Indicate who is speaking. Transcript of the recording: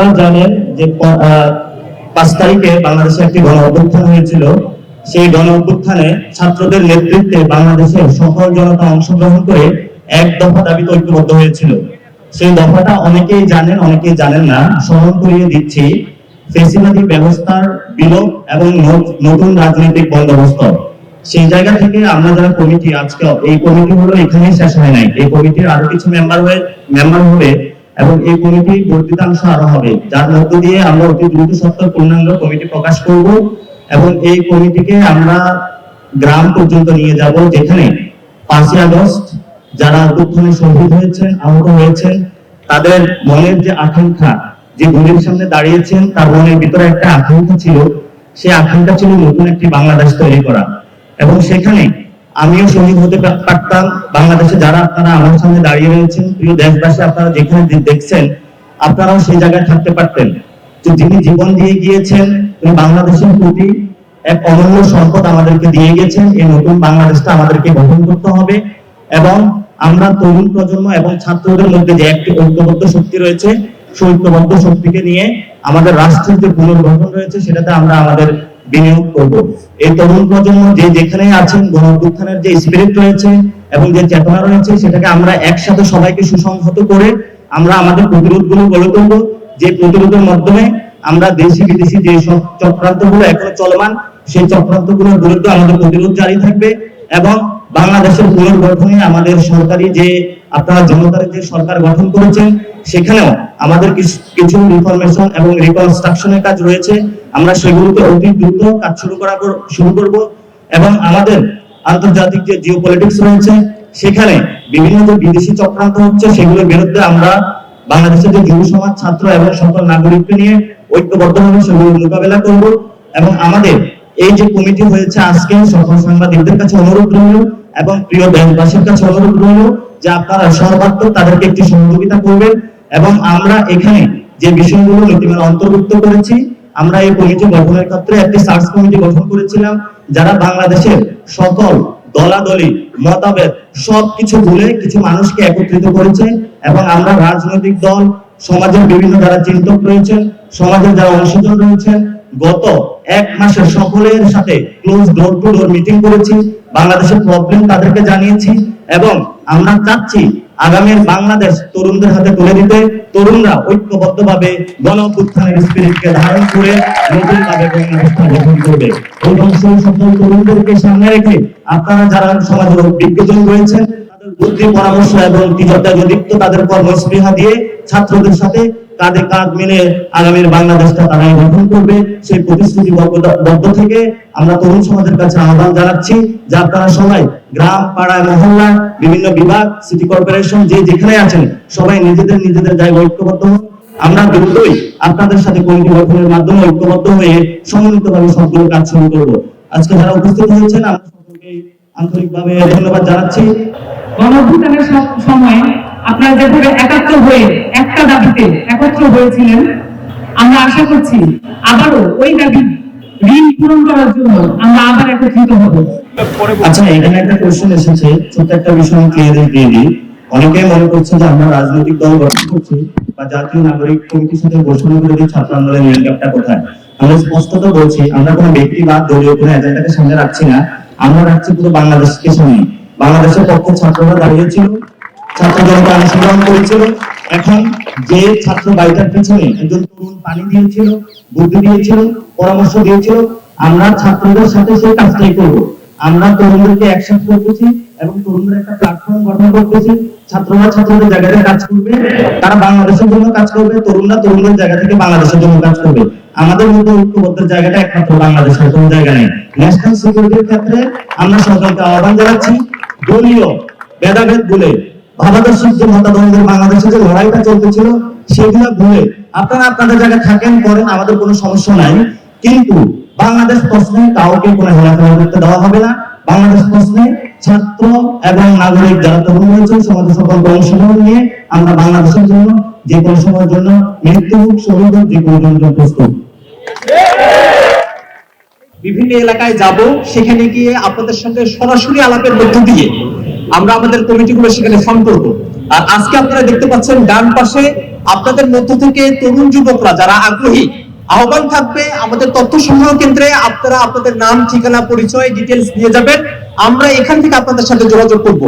Speaker 1: আপনারা জানেন যে পাঁচ তারিখে বাংলাদেশে একটি গণ অভ্যুত্থান হয়েছিল। সেই গণ অভ্যুত্থানে ছাত্রদের নেতৃত্বে বাংলাদেশের সকল জনতা অংশগ্রহণ করে এক দফা দাবিতে ঐক্যবদ্ধ হয়েছিল। সেই দফাটা অনেকেই জানেন অনেকেই জানেন না, স্মরণ করিয়ে দিচ্ছি। ফেসিবাদী ব্যবস্থার বিলোপ এবং নতুন রাজনৈতিক বন্দোবস্ত। সেই জায়গা থেকে আমরা যারা কমিটি, আজকে এই কমিটি হলো এখানেই শেষ হয় নাই। এই কমিটির আরও কিছু মেম্বার হয়ে মেম্বার হবে এবং এই কমিটির বর্ধিতাংশ আরও হবে। যার মধ্য দিয়ে আমরা অতি দ্রুত সত্তর পূর্ণাঙ্গ কমিটি প্রকাশ করব এবং এই কমিটিকে আমরা গ্রাম পর্যন্ত নিয়ে যাব, যেখানে পাঁচই আগস্ট যারা অভ্যুত্থানে শহীদ হয়েছেন, আহত হয়েছেন, তাদের মনের যে আকাঙ্ক্ষা, যে গুলির সামনে দাঁড়িয়েছেন, তার মনের ভিতরে একটা আকাঙ্ক্ষা ছিল। সেই আকাঙ্ক্ষা ছিল নতুন একটি বাংলাদেশ তৈরি করা। এবং সেখানে আমিও শহীদ হতে পারতাম। বাংলাদেশে যারা আপনারা আমার সামনে দাঁড়িয়ে রয়েছেন, প্রিয় দেশবাসী, আপনারা যেখানে দেখছেন, আপনারাও সেই জায়গায় থাকতে পারতেন। তো যিনি জীবন দিয়ে গিয়েছেন, তিনি বাংলাদেশের প্রতি এক অমূল্য সম্পদ আমাদেরকে দিয়ে গেছেন। এই নতুন বাংলাদেশটা আমাদেরকে গঠন করতে হবে। এবং আমরা তরুণ প্রজন্ম এবং ছাত্রদের মধ্যে যে একটি ঐক্যবদ্ধ শক্তি রয়েছে সেই ঐক্যবদ্ধ শক্তিকে নিয়ে আমাদের রাষ্ট্রের যে পুনর্গঠন রয়েছে, সেটাতে আমরা আমাদের বিনিয়োগ করব। এই তরুণ প্রজন্ম যে যেখানে আছেন গণ অভ্যুত্থানের যে স্পিরিট রয়েছে এবং যে চেতনা রয়েছে, সেটাকে আমরা একসাথে সবাইকে সুসংহত করে আমরা আমাদের প্রতিরোধগুলো গড়ে তুলবো। যে প্রতিরোধের মাধ্যমে আমরা দেশি, বিদেশি যে সব চক্রান্তগুলো এখনও চলমান, সেই চক্রান্তগুলোর বিরুদ্ধে আমাদের প্রতিরোধ জারি থাকবে এবং বাংলাদেশের পুনর্গঠনে আমাদের সরকারি যে আপনারা জনতার যে সরকার গঠন করেছেন, সেখানেও আমাদের কিছু- রিফরমেশন এবং রিকনস্ট্রাকশনের কাজ রয়েছে। আমরা সেগুলোকে অতি দ্রুত কাজ শুরু করা শুরু করব এবং আমাদের আন্তর্জাতিক যে জিও পলিটিক্স রয়েছে, সেখানে বিভিন্ন যে বিদেশি চক্রান্ত হচ্ছে, সেগুলোর বিরুদ্ধে আমরা বাংলাদেশের যে যুব সমাজ ছাত্র এবং সকল নাগরিককে নিয়ে ঐক্যবদ্ধভাবে সেগুলো মোকাবেলা করব এবং আমাদের এই যে কমিটি হয়েছে আজকে, সকল সাংবাদিকদের কাছে অনুরোধ রইল এবং প্রিয় দেশবাসীর কাছে অনুরোধ রইল। যে আপনারা সর্বাত্মক তাদেরকে একটি সহযোগিতা করবেন এবং আমরা এখানে যে বিষয়গুলো নীতিমালা অন্তর্ভুক্ত করেছি, আমরা এই কমিটি গঠনের ক্ষেত্রে একটি সার্চ কমিটি গঠন করেছিলাম, যারা বাংলাদেশের সকল দলাদলি সবকিছু ভুলে কিছু মানুষকে একত্রিত করেছে এবং আমরা রাজনৈতিক দল, সমাজের বিভিন্ন যারা চিন্তক রয়েছেন, সমাজের যারা অংশীজন রয়েছেন, গত এক মাসের সকলের সাথে close door to door meeting করেছি, বাংলাদেশের প্রবলেম তাদেরকে জানিয়েছি। এবং আমরা চাচ্ছি আগামীর বাংলাদেশ তরুণদের হাতে তুলে দিতে। তরুণরা ঐক্যবদ্ধভাবে গণ অভ্যুত্থানের স্পিরিটকে ধারণ করে নতুন ভাবে বাংলাদেশটা গঠন করবে। এবং সেই সকল তরুণদেরকে সামনে রেখে আপনারা যারা সমাজের বিজ্ঞজন রয়েছেন, তাদের বুদ্ধি, পরামর্শ এবং তীব্রতা যদিক্ত তাদের কর্মস্পৃহা দিয়ে ছাত্রদের সাথে কাঁধে কাঁধ মিলে আগামীর বাংলাদেশটা তারাই গঠন করবে। সেই প্রতিশ্রুতি বদ্ধ থেকে আমরা তরুণ সমাজের কাছে আহ্বান জানাচ্ছি যে আপনারা সবাই গ্রাম পাড়ায় মহল্লা, বিভিন্ন বিভাগ সিটি কর্পোরেশন যে যেখানে আছেন, সবাই নিজেদের নিজেদের জায়গায় ঐক্যবদ্ধ হন আমরা দ্রুতই আপনাদের সাথে কমিটি গঠনের মাধ্যমে ঐক্যবদ্ধ হয়ে সম্মিলিতভাবে সবগুলো কাজ শুরু করব। আজকে যারা উপস্থিত হয়েছেন, আমরা সকলকে আন্তরিকভাবে ধন্যবাদ জানাচ্ছি।
Speaker 2: গণভূতানের সময় আপনারা যেভাবে একাত্ম হয়ে একটা দাবিতে একত্র হয়েছিলেন। আমরা আশা করছি আবারও ওই দাবি ঋণ পূরণ করার জন্য আমরা আবার একত্রিত হব।
Speaker 1: আচ্ছা এখানে একটা কোশ্চেন এসেছে, ছোট্ট একটা বিষয় ক্লিয়ার দিয়ে দিই। অনেকেই মনে করছে যে আমরা রাজনৈতিক দল গঠন করছি বা জাতীয় নাগরিক কমিটির সাথে ঘোষণা করে দিয়ে ছাত্র আন্দোলনের নীল ক্যাপটা কোথায়? আমরা স্পষ্টত বলছি, আমরা কোনো ব্যক্তি বা দলীয় কোনো এজেন্ডাকে সামনে রাখছি না। আমরা রাখছি পুরো বাংলাদেশকে সামনে। বাংলাদেশের পক্ষে ছাত্ররা দাঁড়িয়েছিল ছাত্র জনতা অংশগ্রহণ করেছিল এখন যে ছাত্র বাড়িটার পিছনে একজন তরুণ পানি দিয়েছিল বুদ্ধি দিয়েছিল, পরামর্শ দিয়েছিল, আমরা ছাত্রদের সাথে সেই কাজটাই করব। আমরা তরুণদেরকে একসাথে করতেছি এবং তরুণদের একটা প্ল্যাটফর্ম গঠন করতেছি। ছাত্ররা ছাত্রদের জায়গা থেকে কাজ করবে, তারা বাংলাদেশের জন্য কাজ করবে, তরুণরা তরুণদের জায়গা থেকে বাংলাদেশের জন্য কাজ করবে। আমাদের মধ্যে ঐক্যবদ্ধের জায়গাটা একমাত্র বাংলাদেশের কোনো জায়গা নেই। ন্যাশনাল সিকিউরিটির ক্ষেত্রে আমরা সরকারকে আহ্বান জানাচ্ছি, দলীয় ভেদাভেদ বলে ভাবাদর্শিক যে মতাদণ্ডের বাংলাদেশে যে লড়াইটা চলতেছিল, সেগুলো ভুলে আপনারা আপনাদের জায়গায় থাকেন করেন আমাদের কোনো সমস্যা নাই। কিন্তু বাংলাদেশ প্রশ্নে কাউকে কোনো হেলাফেলা করতে দেওয়া হবে না। বাংলাদেশ প্রশ্নে ছাত্র এবং নাগরিক যারা তরুণ রয়েছে সমাজের সকল অংশগ্রহণ নিয়ে আমরা বাংলাদেশের জন্য যে কোনো সময়ের জন্য মৃত্যু হোক, শহীদ হোক, যে কোনো জন্য প্রস্তুত।
Speaker 3: বিভিন্ন এলাকায় যাব, সেখানে গিয়ে আপনাদের সঙ্গে সরাসরি আলাপের মধ্য দিয়ে আমরা আমাদের কমিটিগুলো সেখানে সম্পর্ক আর আজকে আপনারা দেখতে পাচ্ছেন ডান পাশে আপনাদের মধ্য থেকে তরুণ যুবকরা যারা আগ্রহী, আহ্বান থাকবে আমাদের তথ্য সংগ্রহ কেন্দ্রে। আপনারা আপনাদের নাম, ঠিকানা, পরিচয় ডিটেলস দিয়ে যাবেন। আমরা এখান থেকে আপনাদের সাথে যোগাযোগ করব।